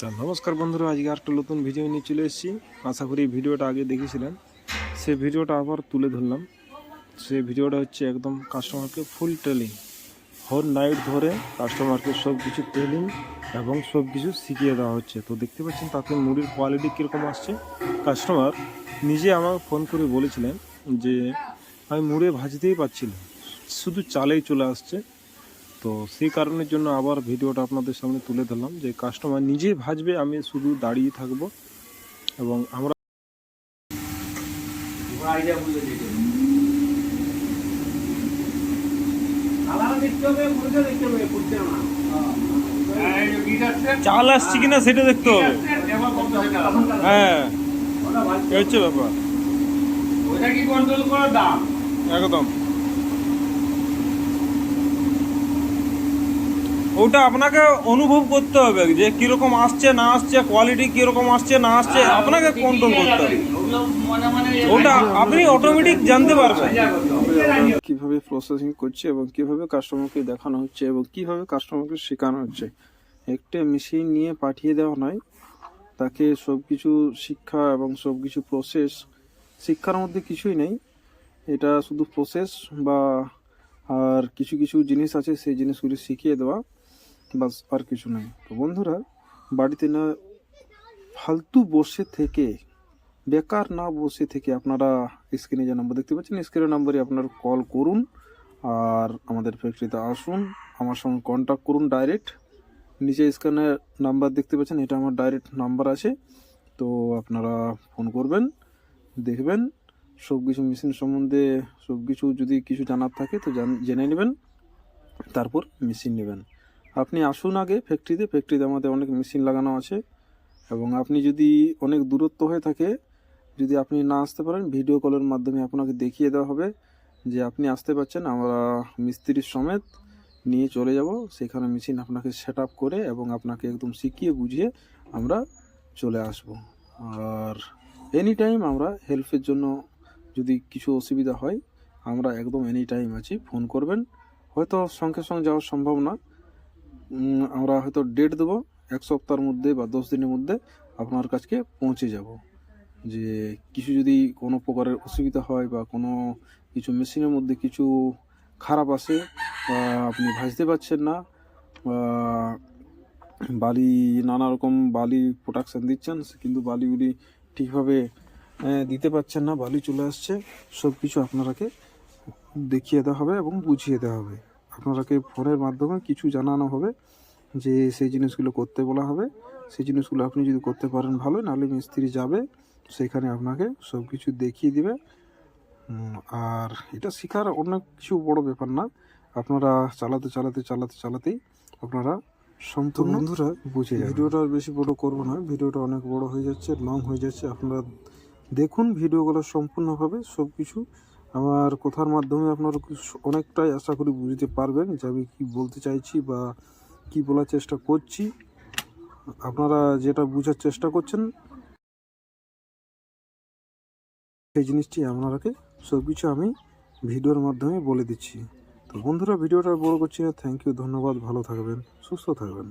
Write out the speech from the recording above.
তা নমস্কার বন্ধুরা, আজকে একটা নতুন ভিডিও নিয়ে চলে এসেছি। আশা করি ভিডিওটা আগে দেখেছিলেন। সেই ভিডিওটা আবার তুলে ধরলাম। সেই ভিডিওটা হচ্ছে একদম কাস্টমারকে ফুল ট্রেলিং হোল নাইট ধরে কাস্টমারকে সব কিছু ট্রেলিং এবং সব কিছু শিখিয়ে দেওয়া হচ্ছে। তো দেখতে পাচ্ছেন তাতে মুড়ির কোয়ালিটি কীরকম আসছে। কাস্টমার নিজে আমাকে ফোন করে বলেছিলেন যে, আমি মুড়ে ভাজতেই পারছি না। শুধু চালেই চলে আসছে। তো সেই কারণের জন্য আবার ভিডিওটা আপনাদের সামনে তুলে ধরলাম যে কাস্টমার নিজে ভাজবে আমি শুধু দাঁড়িয়ে থাকব এবং আমরা চাল আসছে কিনা সেটা দেখতে হবে। হ্যাঁ হচ্ছে ব্যাপার। ওটা কি কন্ট্রোল করার দাম? একদম। ওটা আপনাকে অনুভব করতে হবে যে কীরকম আসছে, না আসছে কোয়ালিটি কীরকম আসছে, না আসছে, আপনাকে কন্ট্রোল করতে হবে। ওটা আপনি অটোমেটিক জানতে পারবেন। কীভাবে প্রসেসিং করছে এবং কীভাবে কাস্টমারকে দেখানো হচ্ছে এবং কীভাবে কাস্টমারকে শেখানো হচ্ছে। একটা মেশিন নিয়ে পাঠিয়ে দেওয়া নয়, তাকে সব কিছু শিক্ষা এবং সব কিছু প্রসেস শিক্ষার মধ্যে কিছুই নেই। এটা শুধু প্রসেস বা আর কিছু কিছু জিনিস আছে, সেই জিনিসগুলি শিখিয়ে দেওয়া। বাস আর কিছু নেই। তো বন্ধুরা, বাড়িতে না ফালতু বসে থেকে, বেকার না বসে থেকে আপনারা স্ক্রিনে যে নাম্বার দেখতে পাচ্ছেন স্ক্রিনের নাম্বারে আপনারা কল করুন আর আমাদের ফ্যাক্টরিতে আসুন। আমার সঙ্গে কন্ট্যাক্ট করুন ডাইরেক্ট নিচে স্ক্রিনে নাম্বার দেখতে পাচ্ছেন, এটা আমার ডাইরেক্ট নাম্বার আছে। তো আপনারা ফোন করবেন, দেখবেন। সব কিছু মেশিন সম্বন্ধে সব কিছু যদি কিছু জানার থাকে, তো জান- জেনে নেবেন। তারপর মেশিন নেবেন। আপনি আসুন আগে ফ্যাক্টরিতে ফ্যাক্টরিতে আমাদের অনেক মেশিন লাগানো আছে। এবং আপনি যদি অনেক দূরত্ব হয়ে থাকে, যদি আপনি না আসতে পারেন ভিডিও কলের মাধ্যমে আপনাকে দেখিয়ে দেওয়া হবে যে আপনি আসতে পারছেন। আমরা মিস্ত্রির সমেত নিয়ে চলে যাব। সেখানে মেশিন আপনাকে সেট করে এবং আপনাকে একদম শিখিয়ে বুঝিয়ে আমরা চলে আসব। আর এনি টাইম আমরা হেল্পের জন্য যদি কিছু অসুবিধা হয়, আমরা একদম এনি টাইম আছি। ফোন করবেন। হয়তো সঙ্গে সঙ্গে যাওয়া সম্ভব না। আমরা হয়তো ডেট দেবো, এক সপ্তাহের মধ্যে বা দশ দিনের মধ্যে আপনার কাছকে পৌঁছে যাব। যে কিছু যদি কোনো প্রকারের অসুবিধা হয় বা কোনো কিছু মেশিনের মধ্যে কিছু খারাপ আসে বা আপনি ভাজতে পারছেন না, বা বালি নানা রকম বালি প্রোডাকশান দিচ্ছেন কিন্তু বালিগুলি ঠিকভাবে দিতে পারছেন না, বালি চলে আসছে সব কিছু আপনারাকে দেখিয়ে দেওয়া হবে এবং বুঝিয়ে দেওয়া হবে। আপনারাকে ফোনের মাধ্যমে কিছু জানানো হবে যে সেই জিনিসগুলো করতে বলা হবে। সেই জিনিসগুলো আপনি যদি করতে পারেন ভালো নাহলে মিস্ত্রি যাবে সেখানে আপনাকে সব কিছু দেখিয়ে দিবে। আর এটা শেখার অনেক কিছু বড় ব্যাপার না। আপনারা চালাতে চালাতে চালাতে চালাতেই আপনারা সম্পূর্ণ বন্ধুরা বুঝে ভিডিওটা আর বেশি বড় করব না। ভিডিওটা অনেক বড় হয়ে যাচ্ছে লং হয়ে যাচ্ছে। আপনারা দেখুন ভিডিওগুলো সম্পূর্ণভাবে সব কিছু আমার কথার মাধ্যমে আপনারা অনেকটাই আশা করি বুঝতে পারবেন যে আমি কী বলতে চাইছি বা কি বলার চেষ্টা করছি। আপনারা যেটা বোঝার চেষ্টা করছেন, সেই জিনিসটি আপনারাকে সব কিছু আমি ভিডিওর মাধ্যমে বলে দিচ্ছি। তো বন্ধুরা, ভিডিওটা বড় করছি না। থ্যাংক ইউ ধন্যবাদ, ভালো থাকবেন, সুস্থ থাকবেন।